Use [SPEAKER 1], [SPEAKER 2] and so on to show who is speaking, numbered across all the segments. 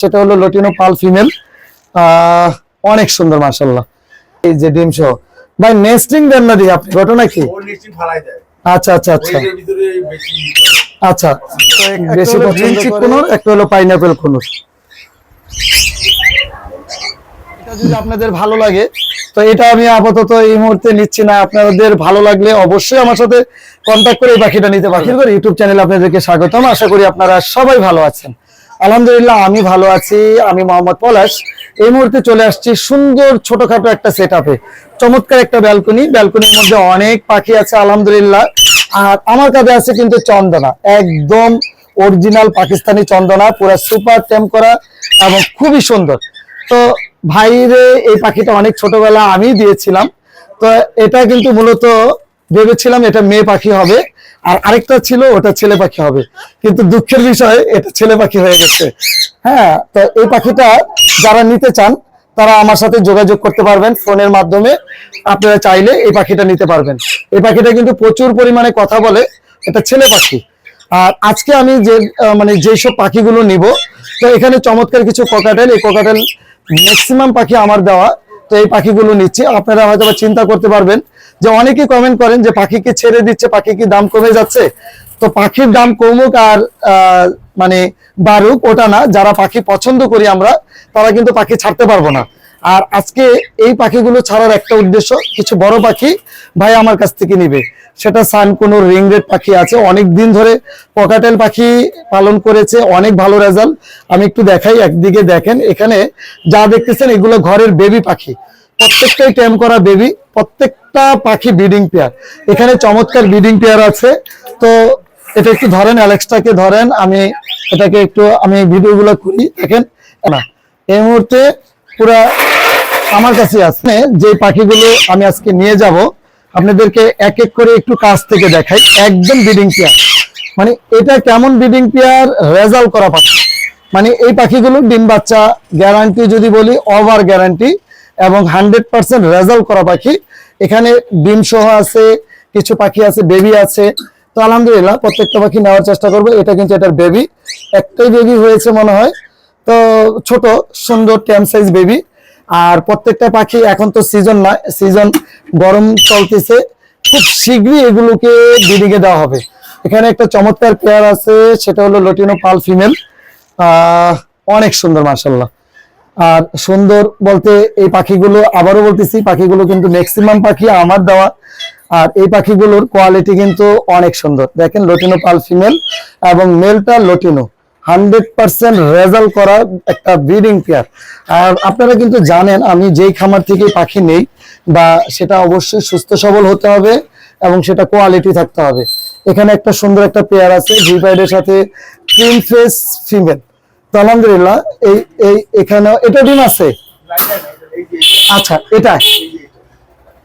[SPEAKER 1] সেটা হলো লটিনো পাল ফিমেল অনেক সুন্দর মাশাল্লাহ এই যে ডিম সহ। ভাই নেস্টিং দেন না দিয়ে আপনি ঘটনা কি?
[SPEAKER 2] ও নিশ্চিত ফালাই দেয়।
[SPEAKER 1] আচ্ছা আচ্ছা আচ্ছা।
[SPEAKER 2] ওইটার ভিতরে বেশি
[SPEAKER 1] আচ্ছা বেশি পছন্দ কোনোর একটা হলো পাইনাপেল কোনোর। এটা যদি আপনাদের ভালো লাগে তো এটা আমি আপাতত এই মুহূর্তে নিচ্ছি না। আপনাদের ভালো লাগলে অবশ্যই আমার সাথে কন্ট্যাক্ট করে এই পাখিটা নিতে পারেন। করে ইউটিউব চ্যানেলে আপনাদেরকে স্বাগতম। আশা করি আপনারা সবাই ভালো আছেন। আলহামদুলিল্লাহ, আমি ভালো আছি, আমি মোহাম্মদ পলাশ। এই মুহূর্তে চলে আসছি সুন্দর ছোটখাটো একটা সেট চমৎকার একটা ব্যালকনি ব্যালকনির মধ্যে অনেক পাখি আছে, আলহামদুলিল্লাহ। আর আমার কাছে আছে কিন্তু চন্দনা, একদম অরিজিনাল পাকিস্তানি চন্দনা, পুরো সুপার টেম করা এবং খুবই সুন্দর। তো ভাইরে, এই পাখিটা অনেক ছোটবেলা আমি দিয়েছিলাম। তো এটা কিন্তু মূলত ভেবেছিলাম এটা মেয়ে পাখি হবে, আর আরেকটা ছিল ওটা ছেলে পাখি হবে। কিন্তু দুঃখের বিষয়, এটা ছেলে পাখি হয়ে গেছে। হ্যাঁ তো এই পাখিটা যারা নিতে চান, তারা আমার সাথে যোগাযোগ করতে পারবেন ফোনের মাধ্যমে। আপনারা চাইলে এই পাখিটা নিতে পারবেন। এই পাখিটা কিন্তু প্রচুর পরিমাণে কথা বলে, এটা ছেলে পাখি। আর আজকে আমি যে মানে যেসব পাখিগুলো নিব, তো এখানে চমৎকার কিছু কোকাটেল এই কোকাটেল ম্যাক্সিমাম পাখি আমার দেওয়া। তো এই পাখিগুলো নিচ্ছি। আপনারা হয়তো চিন্তা করতে পারবেন যে অনেকেই কমেন্ট করেন যে পাখি কি ছেড়ে দিচ্ছে পাখি কি দাম কমে যাচ্ছে। তো পাখির দাম কমুক আর মানে বাড়ুক, ওটা না। যারা পাখি পছন্দ করি আমরা, তারা কিন্তু পাখি ছাড়তে পারব না। আর আজকে এই পাখিগুলো ছাড়ার একটা উদ্দেশ্য, কিছু বড় পাখি ভাই আমার কাছ থেকে নিবে। সেটা সান কোনো রিং রেড পাখি আছে। অনেক দিন ধরে পকাটেল পাখি পালন করেছে, অনেক ভালো রেজাল্ট আমি একটু দেখাই, একদিকে দেখেন, এখানে যা দেখতেছেন, এগুলো ঘরের বেবি পাখি। প্রত্যেকটাই টেম করা বেবি প্রত্যেকটা পাখি ব্রিডিং পেয়ার এখানে চমৎকার ব্রিডিং পেয়ার আছে। তো এটা একটু ধরেন, অ্যালেক্সটাকে ধরেন, আমি এটাকে একটু, আমি ভিডিওগুলো করি দেখেন, না, এই মুহূর্তে পুরা আমার কাছে আছে, যে পাখিগুলো আমি আজকে নিয়ে যাব, আপনাদেরকে এক এক করে একটু কাছ থেকে দেখাই। একদম ব্রিডিং পেয়ার। মানে এটা কেমন ব্রিডিং পেয়ার, রেজাল্ট করা পাখি। মানে এই পাখিগুলো ডিম বাচ্চা গ্যারান্টি যদি বলি ওভার গ্যারান্টি এবং হান্ড্রেড পার্সেন্ট রেজাল্ট করা পাখি। এখানে ডিম সহ আছে, কিছু পাখি আছে বেবি আছে। তো আলহামদুলিল্লাহ, প্রত্যেকটা পাখি নেওয়ার চেষ্টা করব। এটা কিন্তু এটার বেবি একটাই বেবি হয়েছে মনে হয়। তো ছোট, সুন্দর টেম সাইজ বেবি আর প্রত্যেকটা পাখি এখন তো সিজন নয় সিজন গরম চলতেছে। খুব শীঘ্রই এগুলোকে এ দেওয়া হবে। এখানে একটা চমৎকার পেয়ার আছে, সেটা হলো লটিনো পাল ফিমেল অনেক সুন্দর মার্শাল্লাহ আর সুন্দর বলতে এই পাখিগুলো, আবারও বলতেছি, পাখিগুলো কিন্তু ম্যাক্সিমাম পাখি আমার দেওয়া। আর এই পাখিগুলোর কোয়ালিটি কিন্তু অনেক সুন্দর। দেখেন লটিনো পাল ফিমেল এবং মেলটা লটিনো হান্ড্রেড পার্সেন্ট রেজাল্ট করা একটা ব্রিডিং পেয়ার। আর আপনারা কিন্তু জানেন আমি যেই খামার থেকে পাখি নেই বা সেটা অবশ্যই সুস্থ সবল হতে হবে এবং সেটা কোয়ালিটি থাকতে হবে। এখানে একটা সুন্দর একটা পেয়ার আছে জিপাইডের সাথে ক্রিম ফেস ফিমেল তো আলহামদুলিল্লাহ এই এই এখানে এটা ডিম আছে? আচ্ছা এটাই?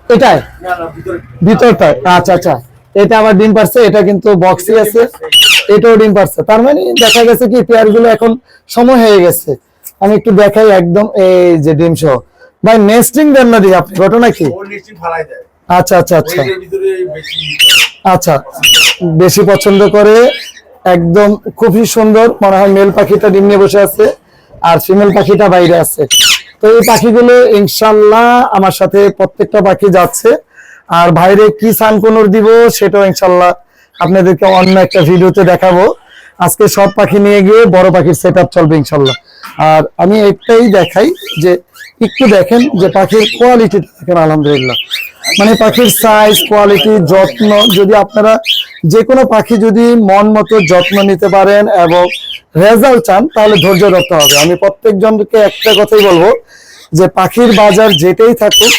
[SPEAKER 1] এটাই? ভিতরটায়? আচ্ছা আচ্ছা। এটা আবার ডিম পারছে এটা কিন্তু বক্সই আছে এটাও ডিম পারছে। তার মানে দেখা গেছে কি পেয়ারগুলো এখন সময় হয়ে গেছে। আমি একটু দেখাই একদম এই যে ডিম সহ। ভাই নেস্টিং দেন না দিয়ে আপনি ঘটনা কি? আচ্ছা আচ্ছা আচ্ছা। আচ্ছা বেশি পছন্দ করে একদম খুবই সুন্দর মনে হয় মেল পাখিটা ডিম নিয়ে বসে আছে আর ফিমেল পাখিটা বাইরে আছে। তো এই পাখিগুলো ইনশাল্লাহ আমার সাথে প্রত্যেকটা পাখি যাচ্ছে। আর বাইরে কি সানকোনর দিব সেটাও ইনশাল্লাহ আপনাদেরকে অন্য একটা ভিডিওতে দেখাবো। আজকে সব পাখি নিয়ে গিয়ে বড় পাখির সেট চলবে ইনশাল্লাহ। আর আমি একটাই দেখাই যে একটু দেখেন যে পাখির কোয়ালিটি দেখেন, আলহামদুলিল্লাহ। মানে পাখির সাইজ কোয়ালিটি যত্ন, যদি আপনারা যে কোনো পাখি যদি মন মতো যত্ন নিতে পারেন এবং রেজাল্ট চান, তাহলে ধৈর্য ধরতে হবে। আমি প্রত্যেকজনকে একটা কথাই বলব যে পাখির বাজার যেটাই থাকুক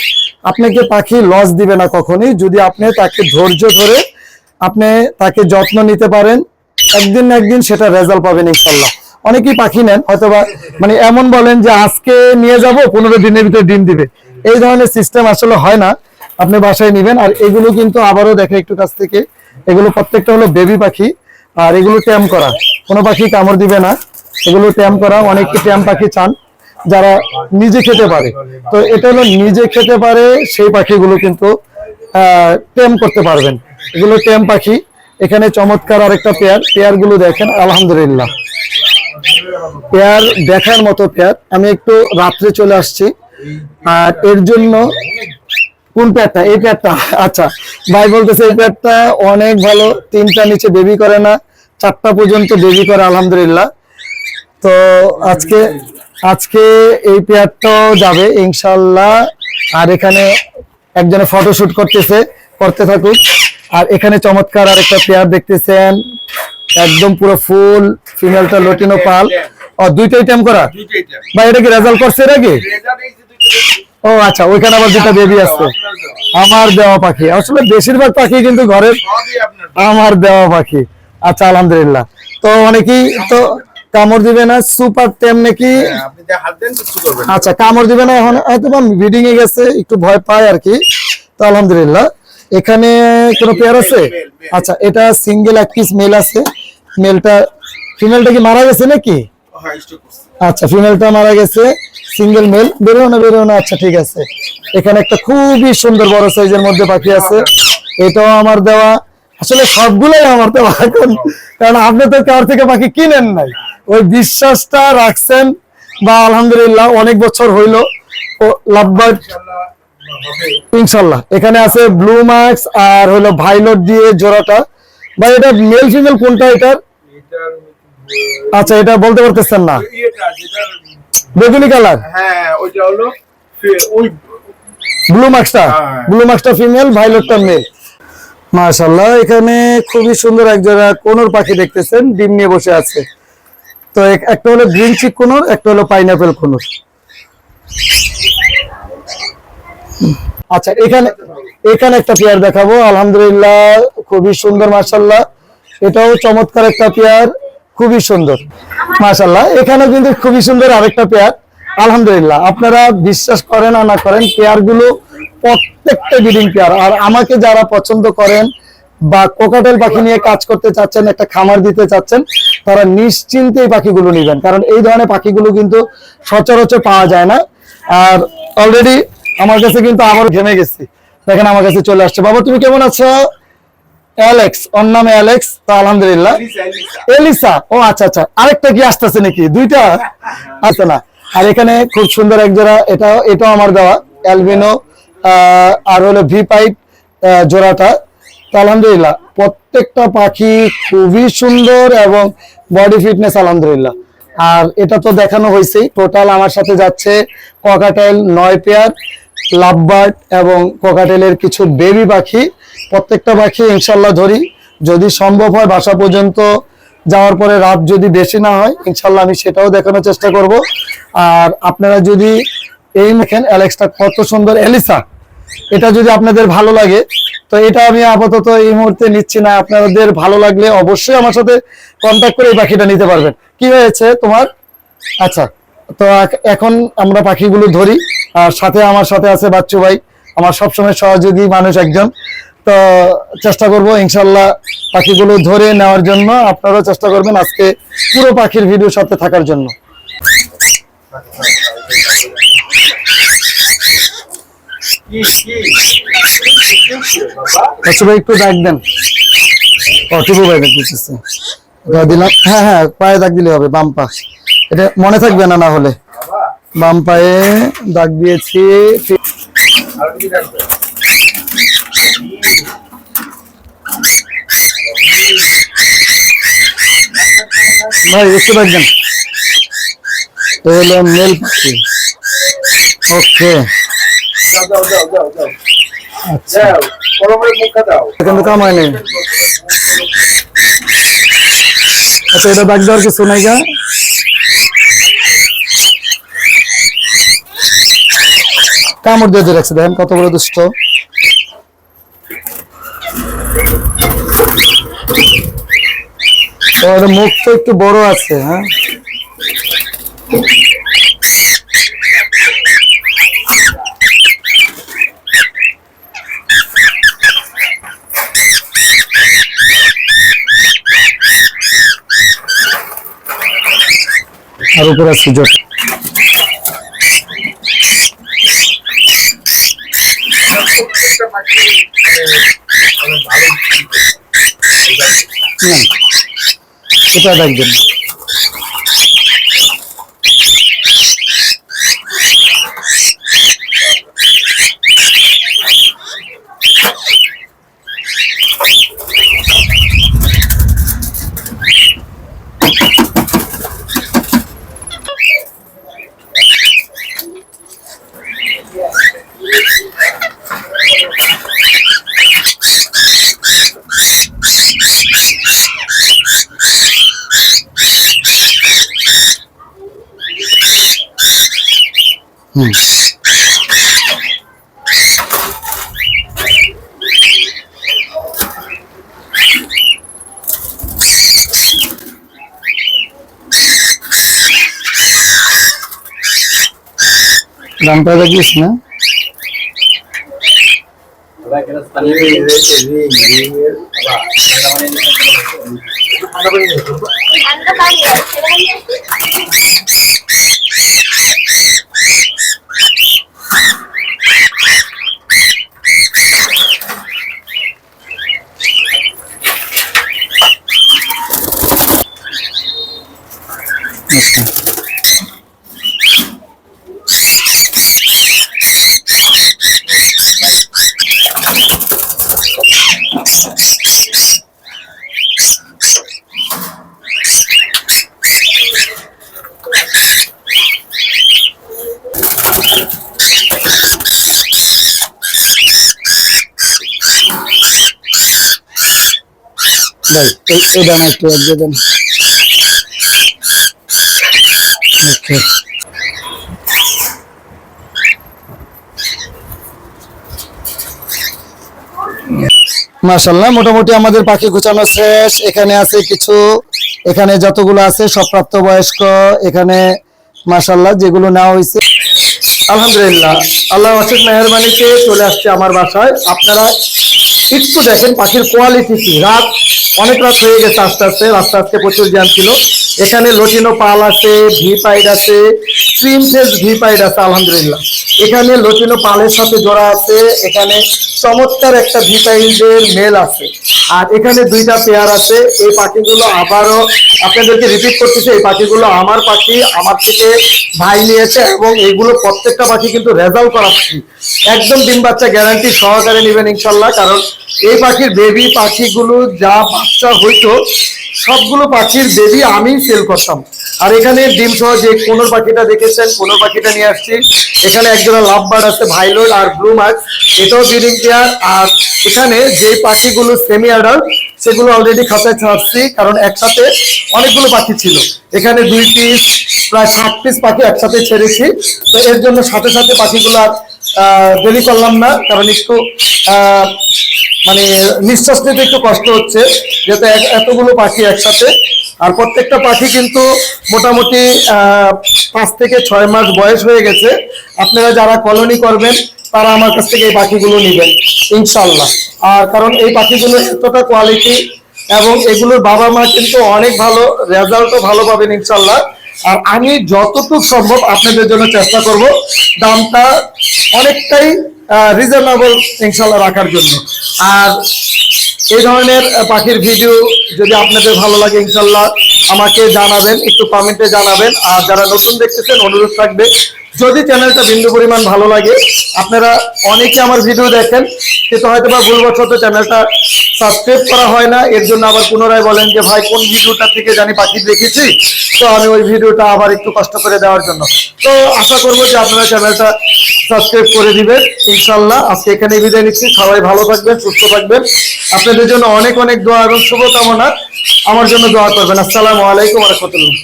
[SPEAKER 1] আপনাকে পাখি লস দিবে না কখনই। যদি আপনি তাকে ধৈর্য ধরে আপনি তাকে যত্ন নিতে পারেন, একদিন না একদিন সেটা রেজাল্ট পাবেন ইনশাল্লাহ অনেকেই পাখি নেন, অথবা মানে এমন বলেন যে আজকে নিয়ে যাব, পনেরো দিনের ভিতরে ডিম দিবে। এই ধরনের সিস্টেম আসলে হয় না। আপনি বাসায় নেবেন, আর এগুলো কিন্তু আবারও দেখে একটু কাছ থেকে, এগুলো প্রত্যেকটা হলো বেবি পাখি, আর এগুলো ট্যাম করা। কোনো পাখি কামড় দিবে না। এগুলো ট্যাম করা অনেকে ট্যাম পাখি চান। যারা নিজে খেতে পারে। তো এটা হলো নিজে খেতে পারে, সেই পাখিগুলো কিন্তু টেম করতে পারবেন। এগুলো টেম পাখি। এখানে চমৎকার আরেকটা পেয়ার। পেয়ারগুলো দেখেন, আলহামদুলিল্লাহ। পেয়ার দেখার মতো পেয়ার। আমি একটু রাত্রে চলে আসছি। আর এর জন্য কোন পেয়ারটা? এই পেয়ারটা। আচ্ছা ভাই বলতেছে, এই পেয়ারটা অনেক ভালো। তিনটা নিচে বেবি করে না, চারটা পর্যন্ত বেবি করে, আলহামদুলিল্লাহ। তো আজকে আজকে এই পেয়ারটাও যাবে ইনশাল্লাহ আর এখানে একজনে ফটোশুট করতেছে করতে থাকুক। আর এখানে চমৎকার আর একটা পেয়ার দেখতেছেন। একদম পুরো ফুল ফিমেলটা লটিনো পাল। ও দুইটাই টাইম করা। বা এটা কি রেজাল্ট করছে এর আগে? ও আচ্ছা ওইখানে আবার দুটা বেবি
[SPEAKER 2] দেওয়া।
[SPEAKER 1] আমার দেওয়া পাখি। আসলে বেশিরভাগ পাখি কিন্তু ঘরের। আমার দেওয়া পাখি। আচ্ছা আলহামদুলিল্লাহ। তো অনেকেই তো কামড় দিবে না সুপার টেম নাকি?
[SPEAKER 2] হ্যাঁ।
[SPEAKER 1] আচ্ছা কামড় দিবে না এখন হয়তো ব্রিডিং এ গেছে একটু ভয় পায় আর কি। তো আলহামদুলিল্লাহ। এখানে কোনো পেয়ার আছে. আচ্ছা এটা সিঙ্গেল এক পিস মেল আছে। মেলটা ফিমেলটা কি মারা গেছে নাকি?
[SPEAKER 2] হ্যাঁ।
[SPEAKER 1] আচ্ছা ফিমেলটা মারা গেছে। সিঙ্গেল মেল বেরো না বেরো না আচ্ছা ঠিক আছে। এখানে একটা খুবই সুন্দর বড় সাইজের মধ্যে পাখি আছে। এটাও আমার দেওয়া। আসলে সবগুলোই আমার তো এখন কারণ আপনি তো কার থেকে পাখি কিনেন নাই? ওই বিশ্বাসটা রাখছেন বা আলহামদুলিল্লাহ অনেক বছর হইল। ও লাভবার্ড ইনশাল্লাহ। এখানে আছে ব্লু মার্কস আর হলো ভাইলট দিয়ে জোড়াটা। বা এটা মেল ফিমেল কোনটা এটার? আচ্ছা এটা বলতে পারতেছেন না। বেগুনি কালার?
[SPEAKER 2] হ্যাঁ ওইটা হলো ওই
[SPEAKER 1] ব্লু মার্কসটা। ব্লু মার্কসটা ফিমেল ভাইলটটা মেল মাশাআল্লাহ, এখানে খুবই সুন্দর এক জোড়া কোনর পাখি দেখতেছেন, ডিম নিয়ে বসে আছে। তো একটা হলো গ্রিন চিক কোনর, একটা হলো পাইনাপেল কোনর। আচ্ছা এখানে এখানে একটা পেয়ার দেখাবো, আলহামদুলিল্লাহ খুবই সুন্দর, মাশাআল্লাহ। এটাও চমৎকার একটা পেয়ার, খুবই সুন্দর, মাশাআল্লাহ। এখানে কিন্তু খুবই সুন্দর আরেকটা পেয়ার, আলহামদুলিল্লাহ। আপনারা বিশ্বাস করেন আর না করেন পেয়ারগুলো প্রত্যেকটা ব্রিডিং পেয়ার আর আমাকে যারা পছন্দ করেন বা কোকাটেল পাখি নিয়ে কাজ করতে চাচ্ছেন একটা খামার দিতে চাচ্ছেন তারা নিশ্চিন্তে এই পাখিগুলো নেবেন। কারণ এই ধরনের পাখিগুলো কিন্তু সচরাচর পাওয়া যায় না। আর অলরেডি আমার কাছে কিন্তু আবার ঘেমে গেছি। দেখেন আমার কাছে চলে আসছে। বাবা তুমি কেমন আছো? অ্যালেক্স ওর নামে অ্যালেক্স তো আলহামদুলিল্লাহ।
[SPEAKER 2] এলিসা,
[SPEAKER 1] ও আচ্ছা আচ্ছা। আরেকটা কি আসতেছে নাকি? দুইটা? আচ্ছা না। আর এখানে খুব সুন্দর এক জোড়া। এটা এটাও আমার দেওয়া। অ্যালবিনো আর হলো ভি পাইপ জোড়াটা। আলহামদুলিল্লাহ, প্রত্যেকটা পাখি খুবই সুন্দর এবং বডি ফিটনেস আলহামদুলিল্লাহ। আর এটা তো দেখানো হয়েছেই টোটাল আমার সাথে যাচ্ছে ককাটেল নয় পেয়ার লাভবার্ড এবং কোকাটেলের কিছু বেবি পাখি। প্রত্যেকটা পাখি ইনশাল্লাহ ধরি, যদি সম্ভব হয় বাসা পর্যন্ত যাওয়ার পরে রাত যদি বেশি না হয়, ইনশাল্লাহ আমি সেটাও দেখানোর চেষ্টা করব। আর আপনারা যদি এই দেখেন অ্যালেক্সটা কত সুন্দর এলিসা এটা যদি আপনাদের ভালো লাগে, তো এটা আমি আপাতত এই মুহূর্তে নিচ্ছি না। আপনাদের ভালো লাগলে অবশ্যই আমার সাথে কন্ট্যাক্ট করে এই পাখিটা নিতে পারবেন। কি হয়েছে তোমার? আচ্ছা তো এখন আমরা পাখিগুলো ধরি, আর সাথে আমার সাথে আছে বাচ্চু ভাই। আমার সবসময় সহযোগী মানুষ একজন। তো চেষ্টা করব ইনশাল্লাহ পাখিগুলো ধরে নেওয়ার জন্য। আপনারাও চেষ্টা করবেন আজকে পুরো পাখির ভিডিও সাথে থাকার জন্য। বাচ্চু ভাই একটু ডাক দেন। ও টিপু ভাই ডাক দিতেছে। দিলাম। হ্যাঁ হ্যাঁ পায়ে দাগ দিলে হবে বাম পা। এটা মনে থাকবে না না হলে। বাম পায়ে দাগ দিয়েছি? ভাই একটু ডাক দেন। মেল পাখি ওকে
[SPEAKER 2] দাও, দাও, দাও, দাও, দাও।
[SPEAKER 1] আচ্ছা।
[SPEAKER 2] দাও, গরমের দাও।
[SPEAKER 1] কিন্তু কামাই নেই আচ্ছা এটা দাগ দেওয়ার কিছু নাই গা। কামড় দিয়ে দিয়ে রাখছে দেখেন কত বড় দুষ্ট। মুখ তো একটু বড় আছে হ্যাঁ? আর উপরে আছে জট এটা দেখবেন। দামটা দেখিস না
[SPEAKER 3] ঠান্ডা পানি আছে
[SPEAKER 1] আচ্ছা দিয়ে দেন। মোটামুটি আমাদের পাখি গুছানো শেষ। এখানে আছে কিছু, এখানে যতগুলো আছে, সব প্রাপ্তবয়স্ক। এখানে মাশাল্লাহ যেগুলো নেওয়া হয়েছে। আলহামদুলিল্লাহ, আল্লাহ অশেষ মেহরবানিতে চলে আসছে আমার বাসায়। আপনারা একটু দেখেন পাখির কোয়ালিটি কি। রাত অনেক রাত হয়ে গেছে আস্তে আস্তে আস্তে আস্তে প্রচুর জ্যাম ছিল। এখানে লটিনো পাল আছে ভি পাইড আছে ক্রিম ফেস ভি পাইড আছে, আলহামদুলিল্লাহ। এখানে লটিনো পালের সাথে জোড়া আছে, এখানে চমৎকার একটা ভি পাইডের মেল আছে। আর এখানে দুইটা পেয়ার আছে, এই পাখিগুলো আবারও আপনাদেরকে রিপিট করতেছে, এই পাখিগুলো আমার পাখি, আমার থেকে ভাই নিয়েছে এবং এইগুলো প্রত্যেকটা পাখি কিন্তু রেজাল্ট করা পাখি। একদম ডিম বাচ্চা গ্যারান্টি সহকারে নেবেন ইনশাল্লাহ, কারণ এই পাখির বেবি পাখিগুলো যা বাচ্চা হইতো, সবগুলো পাখির বেবি আমি সেল করতাম। আর এখানে ডিম সহ যে কোন পাখিটা দেখেছেন কোন পাখিটা নিয়ে আসছি, এখানে একজোড়া লাভ বার্ড আছে ভাইলোড আর ব্লু মার্ক এটাও ব্রিডিং পেয়ার আর এখানে যে পাখিগুলো সেমি অ্যাডাল্ট সেগুলো অলরেডি খাতায় ছাড়ছি, কারণ একসাথে অনেকগুলো পাখি ছিল। এখানে দুই পিস প্রায় ষাট পিস পাখি একসাথে ছেড়েছি। তো এর জন্য সাথে সাথে পাখিগুলো আর দেরি করলাম না, কারণ একটু মানে নিঃশ্বাস নিতে একটু কষ্ট হচ্ছে, যেহেতু এতগুলো পাখি একসাথে। আর প্রত্যেকটা পাখি কিন্তু মোটামুটি পাঁচ থেকে ছয় মাস বয়স হয়ে গেছে। আপনারা যারা কলোনি করবেন, তারা আমার কাছ থেকে এই পাখিগুলো নেবেন ইনশাল্লাহ আর কারণ এই পাখিগুলো এতটা কোয়ালিটি এবং এগুলোর বাবা মা কিন্তু অনেক ভালো রেজাল্টও ভালো পাবেন ইনশাল্লাহ আর আমি যতটুকু সম্ভব আপনাদের জন্য চেষ্টা করব, দামটা অনেকটাই রিজনেবল ইনশাল্লাহ রাখার জন্য। আর এই ধরনের পাখির ভিডিও যদি আপনাদের ভালো লাগে, ইনশাল্লাহ আমাকে জানাবেন, একটু কমেন্টে জানাবেন। আর যারা নতুন দেখতেছেন, অনুরোধ থাকবে, যদি চ্যানেলটা বিন্দু পরিমাণ ভালো লাগে, আপনারা অনেকে আমার ভিডিও দেখেন, কিন্তু হয়তো বা ভুলবশত চ্যানেলটা সাবস্ক্রাইব করা হয় না। এর জন্য আবার পুনরায় বলেন যে, ভাই, কোন ভিডিওটা থেকে জানি পাখি দেখেছি? তো আমি ওই ভিডিওটা আবার একটু কষ্ট করে দেওয়ার জন্য। তো আশা করব যে আপনারা চ্যানেলটা সাবস্ক্রাইব করে দিবেন। ইনশাল্লাহ আজকে এখানে বিদায় নিচ্ছি। সবাই ভালো থাকবেন, সুস্থ থাকবেন। আপনাদের জন্য অনেক অনেক দোয়া এবং শুভকামনা। আমার জন্য দোয়া করবেন। আসসালামু আলাইকুম রহমতুল্লাহ।